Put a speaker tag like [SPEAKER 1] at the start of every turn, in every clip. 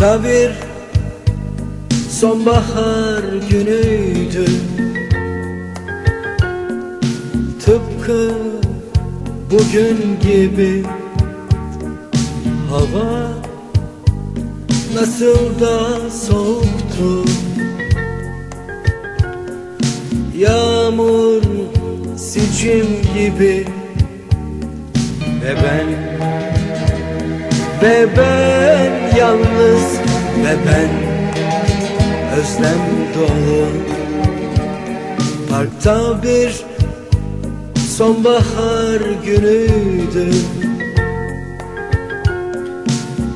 [SPEAKER 1] Parkta bir sonbahar günüydü. Tıpkı bugün gibi. Hava nasıl da soğuktu. Yağmur sicim gibi. Ve ben Ve ben yalnız Ve ben özlem dolu. Parkta bir sonbahar günüydü.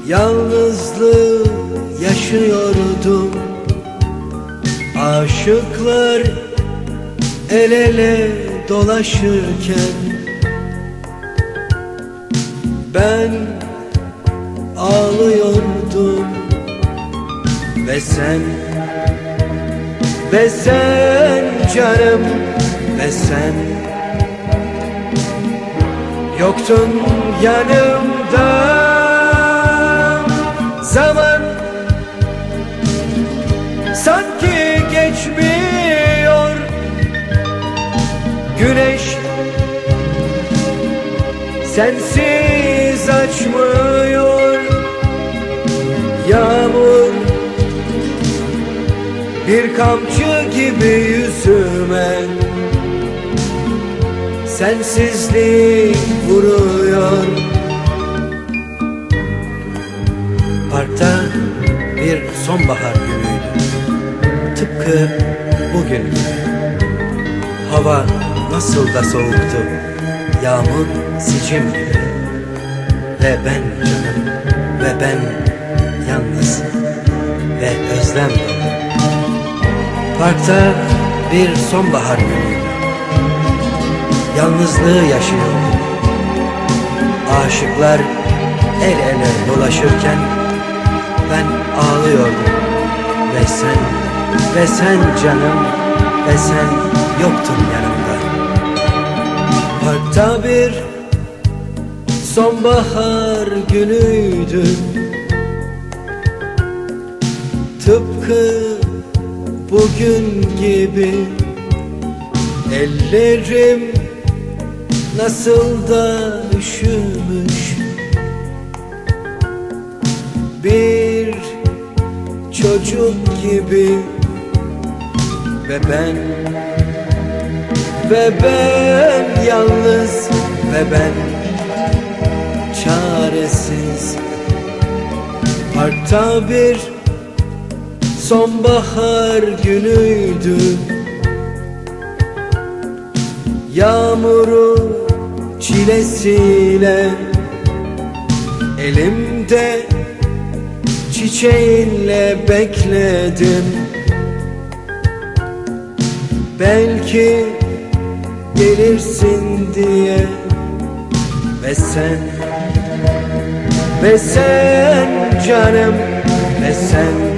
[SPEAKER 1] Yalnızlığı yaşıyordum. Aşıklar el ele dolaşırken Ben ağlıyordum. Ve sen Ve sen canım Ve sen. Yoktun yanımda. Zaman Sanki geçmiyor. Güneş Sensiz açmıyor Yağmur. Bir kamçı gibi yüzüme Sensizlik vuruyor. Parkta bir sonbahar günüydü. Tıpkı bugün. Hava nasıl da soğuktu. Yağmur sicim gibi. Ve ben canım Ve ben yalnız Ve özlem dolu. Parkta bir sonbahar günüydü Yalnızlığı yaşıyordum Aşıklar el ele dolaşırken Ben ağlıyordum. Ve sen, ve sen canım Ve sen yoktun yanımda. Parkta bir sonbahar günüydü Tıpkı bugün gibi Ellerim nasıl da üşümüş. Bir çocuk gibi Ve ben Ve ben yalnız Ve ben çaresiz. Parkta bir sonbahar günüydü. Yağmuru çilesiyle Elimde çiçeğinle bekledim. Belki gelirsin diye Ve sen Ve sen canım Ve sen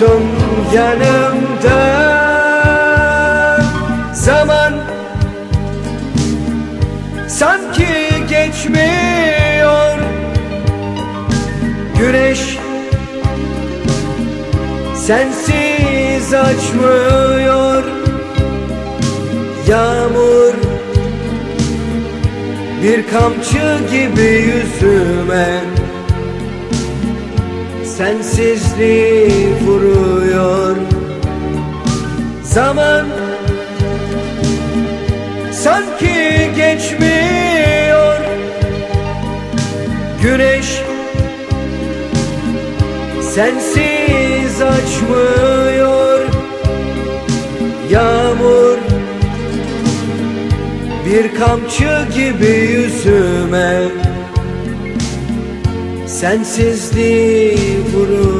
[SPEAKER 1] Yoktun yanımda. Zaman Sanki geçmiyor. Güneş Sensiz açmıyor. Yağmur Bir kamçı gibi yüzüme Sensizliği vuruyor. Zaman Sanki geçmiyor. Güneş Sensiz açmıyor. Yağmur Bir kamçı gibi yüzüme Sensizliği vurur